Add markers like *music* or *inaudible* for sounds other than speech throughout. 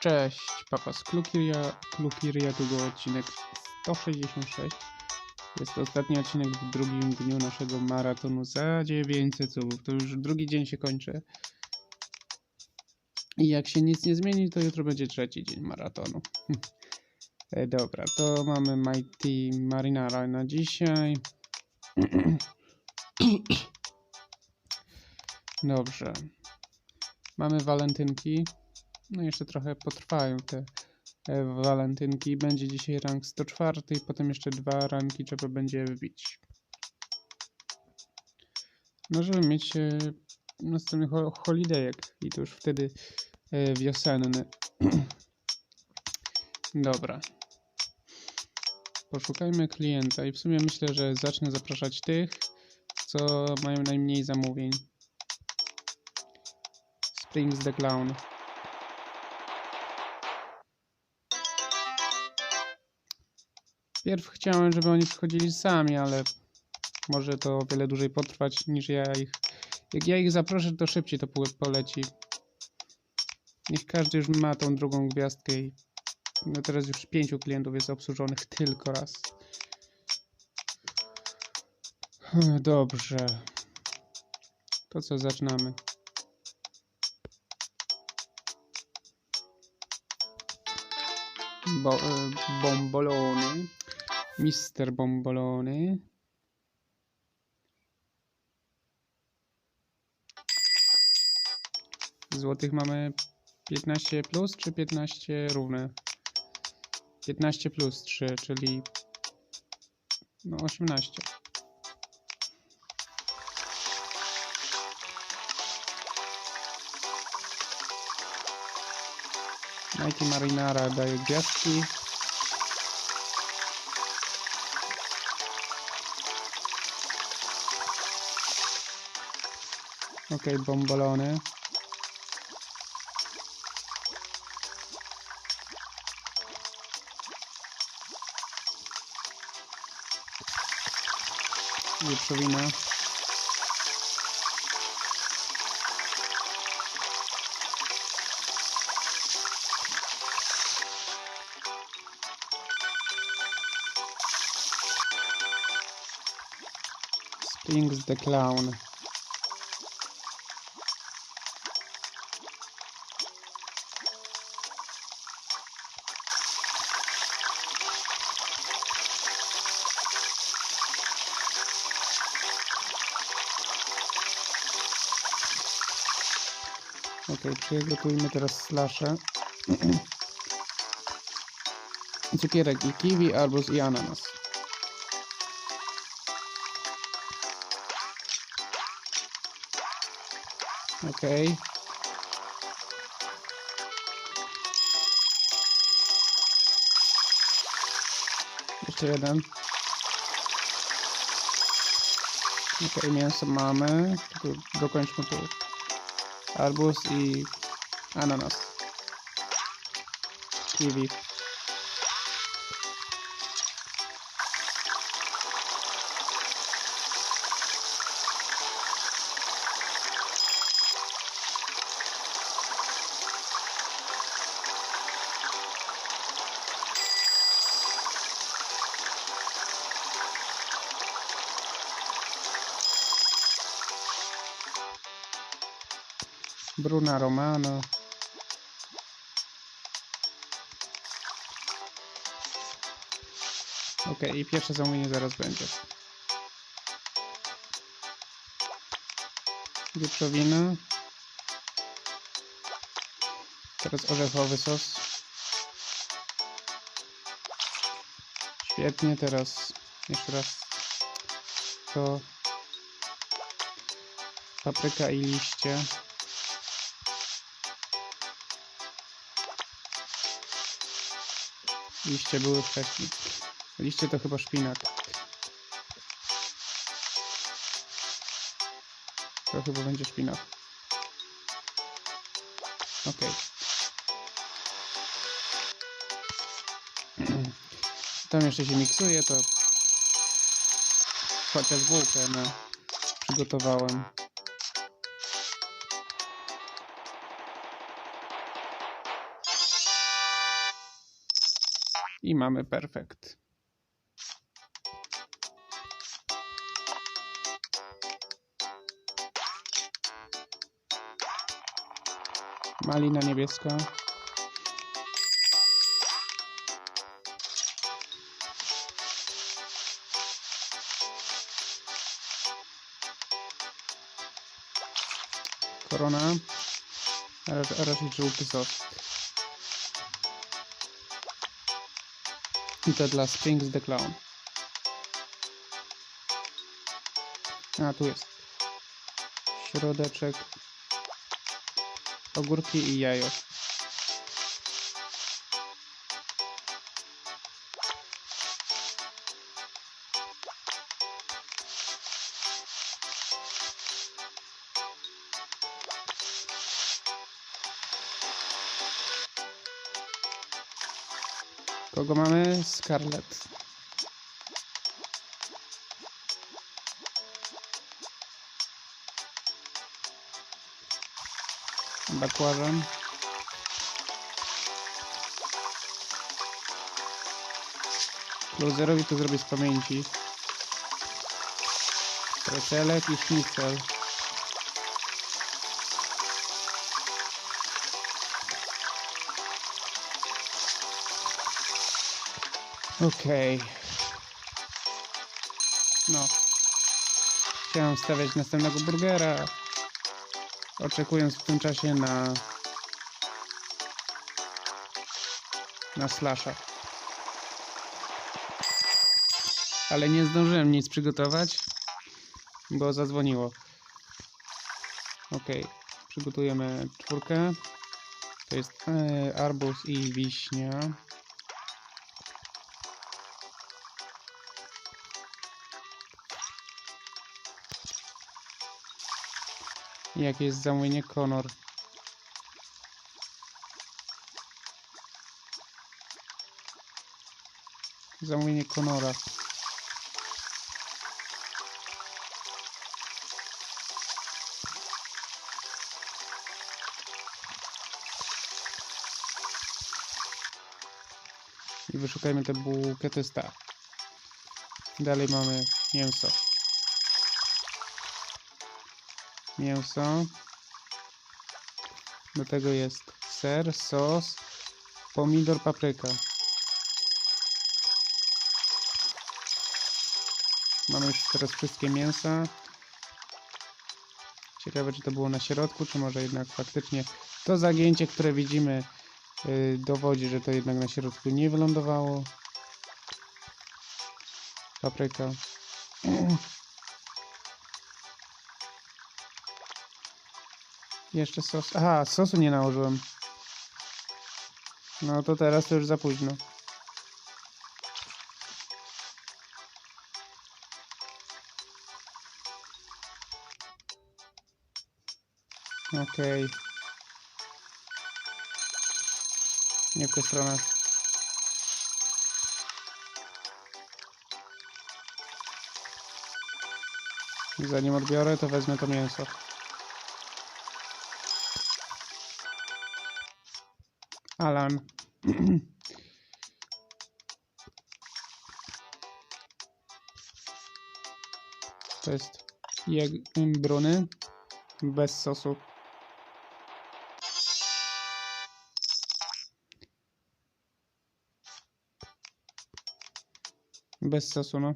Cześć, papa z Klukiria, Klukiria, był odcinek 166. Jest to ostatni odcinek w drugim dniu naszego maratonu za 900 subów. To już drugi dzień się kończy. I jak się nic nie zmieni, to jutro będzie trzeci dzień maratonu. E, Dobra, to mamy Mighty Marinara na dzisiaj. Dobrze. Mamy walentynki. No jeszcze trochę potrwają te e, walentynki. Będzie dzisiaj rank 104, potem jeszcze dwa ranki trzeba będzie wbić. No żeby mieć e, następny ho holidayek i to już wtedy e, wiosenny. *clears throat* Dobra. Poszukajmy klienta i w sumie myślę, że zacznę zapraszać tych, co mają najmniej zamówień. Springs the Clown. Pierw chciałem, żeby oni przychodzili sami, ale może to o wiele dłużej potrwać niż ja ich. Jak ja ich zaproszę, to szybciej to po- poleci. Niech każdy już ma tą drugą gwiazdkę i no teraz już pięciu klientów jest obsłużonych tylko raz. Dobrze. To co, zaczynamy. Bo, e, bombolony. Mister Bombolony. Złotych mamy 15 plus czy 15 równe? 15 plus 3, czyli no 18. Mighty Marinara daje gwiazdki. Okej, bombolony. Wieprzowina. Springs the Clown. Ok, przygotujmy teraz slasze. *clears throat* Cukierek i kiwi, arbuz i ananas. Ok. Jeszcze jeden. Ok, mięso mamy. Dokończmy tu arbuz i ananas. Kiwi. Bruna Romano. Ok, i pierwsze zamówienie zaraz będzie. Wieprzowina. Teraz orzechowy sos. Świetnie, teraz jeszcze raz to papryka i liście. Liście były wcześniej. Liście to chyba szpinak. To chyba będzie szpinak. Okej. *clears throat* Tam jeszcze się miksuje, to chociaż bułkę na przygotowałem. I mamy perfekt. Malina niebieska. Korona. Raczej żółty sos. I to dla Sphinx the Clown. A, tu jest. Środeczek. Ogórki i jajo. Kogo mamy? Scarlett. Bakłażan. Loserowi to zrobię z pamięci. Precelek i sznicel. Okej. No. Chciałem stawiać następnego burgera. Oczekując w tym czasie na... Na slasha. Ale nie zdążyłem nic przygotować, bo zadzwoniło. Okej. Przygotujemy czwórkę. To jest e, arbuz i wiśnia. Jakie jest zamówienie Conor? Zamówienie Conora. I wyszukajmy te bułketysta. Dalej mamy mięso. Mięso. Do tego jest ser, sos, pomidor, papryka. Mamy już teraz wszystkie mięsa. Ciekawe, czy to było na środku, czy może jednak faktycznie to zagięcie, które widzimy, yy, dowodzi, że to jednak na środku nie wylądowało. Papryka. *clears throat* Jeszcze sos. Aha, sosu nie nałożyłem. No to teraz to już za późno. Okej. Nie w tę stronę. Zanim odbiorę, to wezmę to mięso. Alan. *clears throat* To jest jeg bruny bez sosu. Bez sosu, no.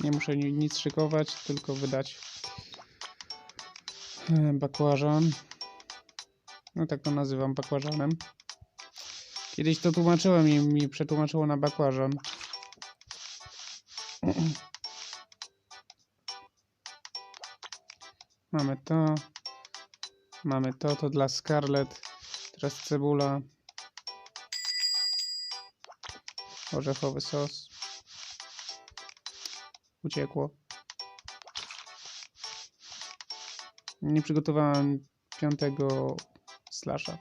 Nie muszę ni- nic szykować, tylko wydać. E, Bakłażan. No tak to nazywam bakłażanem. Kiedyś to tłumaczyłem i mi przetłumaczyło na bakłażan. *clears throat* Mamy to. Mamy to, to dla Scarlett. Teraz cebula. Orzechowy sos. Uciekło. Nie przygotowałem piątego slasha.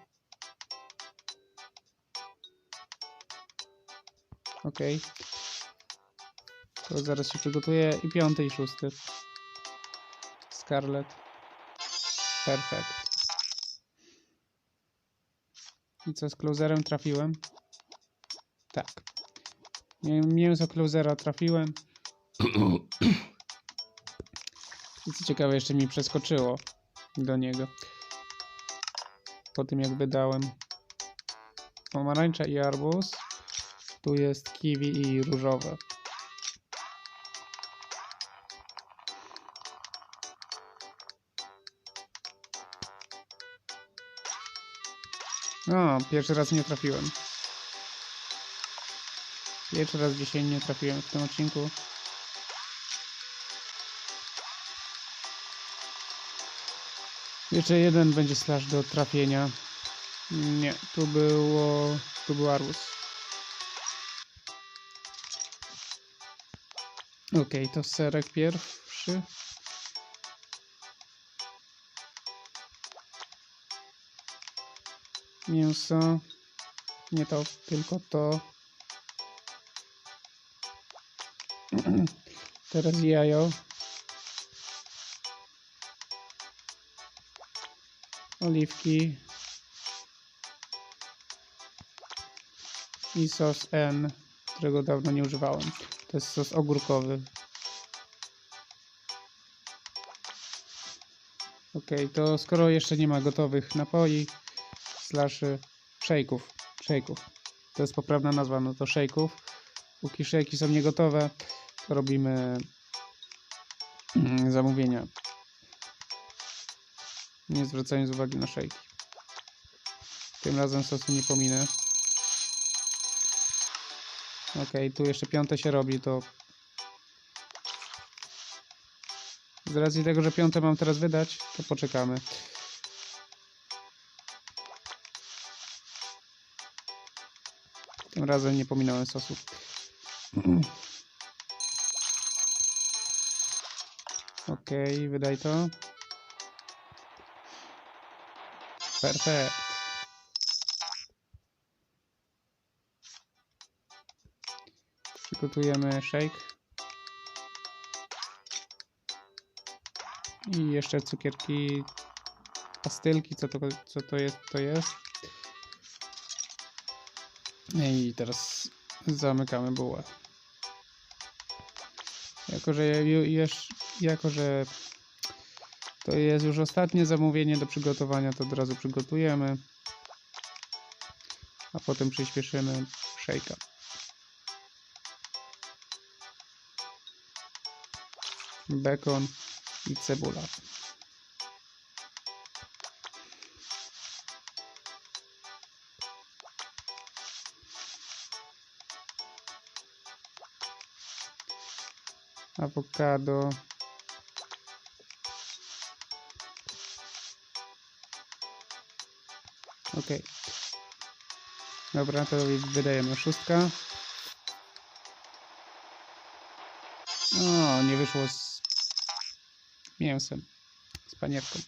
Ok. To zaraz się przygotuję. I piąty i szósty. Scarlet. Perfekt. I co z closerem trafiłem? Tak. Mię- Mięso closera trafiłem. *clears throat* I co ciekawe, jeszcze mi przeskoczyło do niego. Po tym jak wydałem pomarańcza i arbuz. Tu jest kiwi i różowe. O, pierwszy raz nie trafiłem. Pierwszy raz dzisiaj nie trafiłem w tym odcinku. Jeszcze jeden będzie slash do trafienia. Nie, tu było... Tu był Arus. Okej, to serek pierwszy. Mięso. Nie to, tylko to. *clears throat* Teraz jajo. Oliwki. I sos N, którego dawno nie używałem. To jest sos ogórkowy. Ok, to skoro jeszcze nie ma gotowych napoi, slash shake'ów, shake'ów, to jest poprawna nazwa, no to shake'ów. Póki shake'i są niegotowe, to robimy mm, zamówienia. Nie zwracając uwagi na shake'i. Tym razem sosu nie pominę. Ok, tu jeszcze piąte się robi, to z racji tego, że piąte mam teraz wydać, to poczekamy. Tym razem nie pominąłem sosu. Ok, wydaj to. Perfekt. Przygotujemy shake. I jeszcze cukierki, pastylki, co to, co to jest, to jest. I teraz zamykamy bułę. Jako, że, jako, że to jest już ostatnie zamówienie do przygotowania, to od razu przygotujemy. A potem przyspieszymy shake'a. Bekon i cebula. Awokado. Ok. Dobra, to wydajemy szóstka. O, nie wyszło z mięsem, z panierką.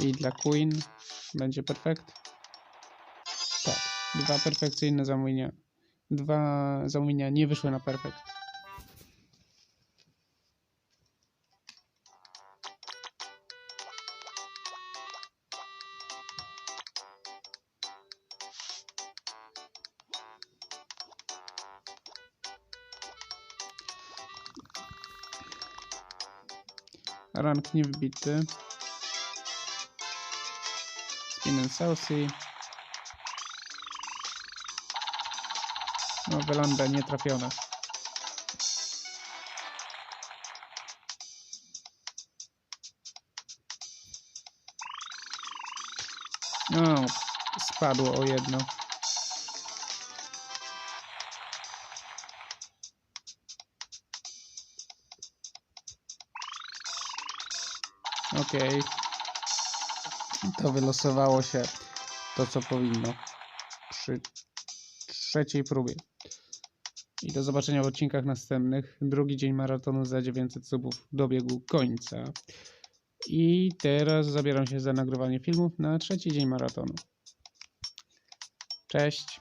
I dla Queen będzie perfekt. Tak, dwa perfekcyjne zamówienia. Dwa zamówienia nie wyszły na perfekt. Rank nie wbity. Spin and Saucy. No, Welanda nie trafione. No, spadło o jedno. Okej. To wylosowało się to, co powinno przy trzeciej próbie. I do zobaczenia w odcinkach następnych. Drugi dzień maratonu za 900 subów dobiegł końca. I teraz zabieram się za nagrywanie filmów na trzeci dzień maratonu. Cześć.